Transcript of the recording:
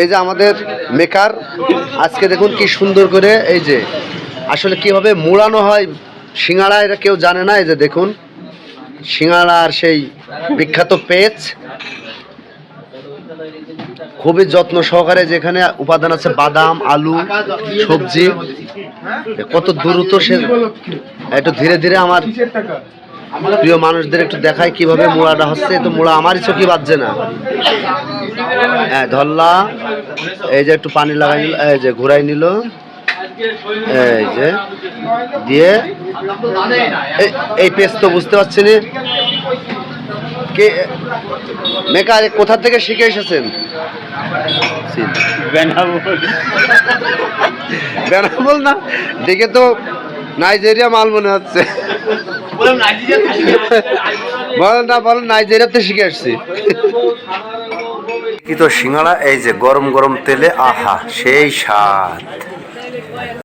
এই যে আমাদের মেকার, আজকে দেখুন কি সুন্দর করে, এই যে, আসলে কীভাবে মোড়ানো হয় সিঙ্গাড়া, এটা কেউ জানে না, এই যে দেখুন, সিঙ্গাড়ার সেই বিখ্যাত পেজ খুবই যত্ন সহকারে যেখানে উপাদান আছে বাদাম, আলু, সবজি। কত দ্রুত সে একটু ধীরে ধীরে আমার প্রিয় মানুষদের একটু দেখায় কীভাবে মোড়াটা হচ্ছে। তো মোড়া আমারই চোখে বাজছে না। হ্যাঁ ধরলা। এই যে একটু পানি লাগাই নিল, এই যে ঘুরাই নিল। এই যে দিয়ে, এই- পেস্ট তো বুঝতে পারছি না। কে, মেকার কোথা থেকে শিখে এসেছেন? বেনাবল না, দেখে তো নাইজেরিয়া মাল মনে হচ্ছে। বলেন না বলেন নাইজেরিয়াতে শিখে আসছি। কি তো সিঙ্গাড়া এই যে গরম গরম তেলে আহা সেই স্বাদ।